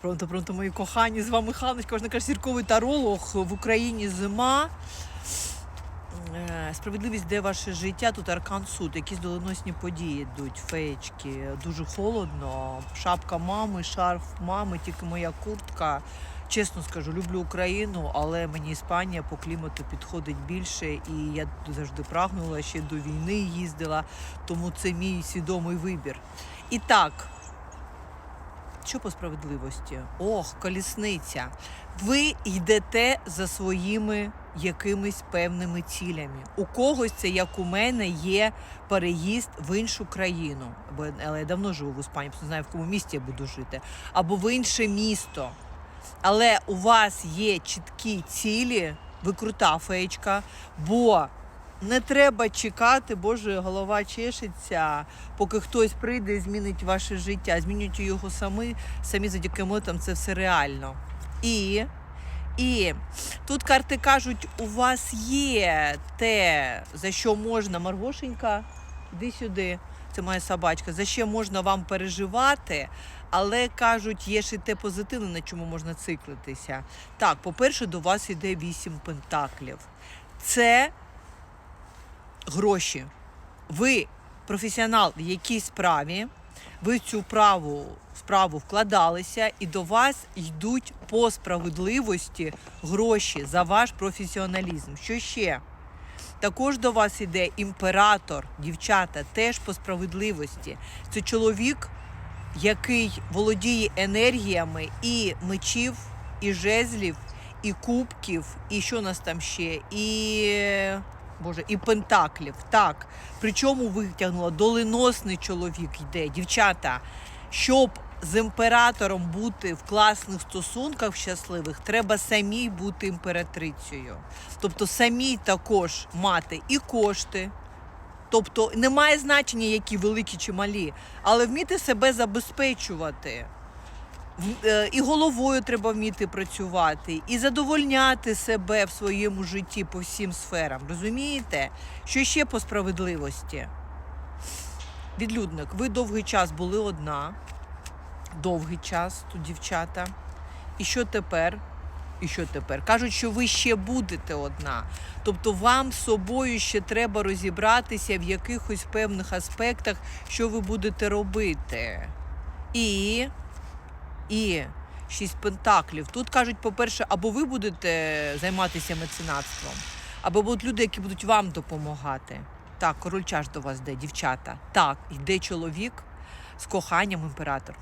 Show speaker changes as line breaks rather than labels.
Пронто, пронто, мої кохані, з вами Ханочка, можна каже, зірковий таролог в Україні зима. Е, Справедливість, де ваше життя, тут аркан суд, якісь доленосні події йдуть, феєчки, дуже холодно. Шапка мами, шарф мами, тільки моя куртка. Чесно скажу, люблю Україну, але мені Іспанія по клімату підходить більше, і я завжди прагнула, ще до війни їздила, тому це мій свідомий вибір. І так, що по справедливості? Ох, колісниця. Ви йдете за своїми якимись певними цілями. У когось це, як у мене, є переїзд в іншу країну. Бо але я давно живу в Іспанії, не знаю, в якому місті я буду жити, або в інше місто. Але у вас є чіткі цілі, ви крута феєчка, бо не треба чекати, Боже, голова чешеться, поки хтось прийде і змінить ваше життя. Змінюйте його самі, самі завдяки мотам це все реально. І, і тут карти кажуть, у вас є те, за що можна, Маргошенька, іди сюди, це моя собачка, за що можна вам переживати, але кажуть, є ще те позитивне, на чому можна циклитися. Так, по-перше, до вас йде вісім пентаклів. Це гроші. Ви професіонал в якійсь справі, ви в цю праву справу вкладалися, і до вас йдуть по справедливості гроші за ваш професіоналізм. Що ще? Також до вас йде імператор, дівчата, теж по справедливості. Це чоловік, який володіє енергіями і мечів, і жезлів, і кубків, і що у нас там ще? І. Боже, і пентаклів. Так. Причому витягнула доленосний чоловік йде, дівчата. Щоб з імператором бути в класних стосунках щасливих, треба самій бути імператрицею. Тобто самій також мати і кошти. Тобто немає значення, які великі чи малі, але вміти себе забезпечувати. Е, І головою треба вміти працювати, і задовольняти себе в своєму житті по всім сферам. Розумієте? Що ще по справедливості? Відлюдник, ви довгий час були одна, довгий час тут дівчата. І що тепер? І що тепер? Кажуть, що ви ще будете одна. Тобто вам з собою ще треба розібратися в якихось певних аспектах, що ви будете робити. І і шість пентаклів. Тут кажуть, по-перше, або ви будете займатися меценатством, або будуть люди, які будуть вам допомагати. Так, король чаш до вас йде, дівчата. Так, йде чоловік з коханням імператор.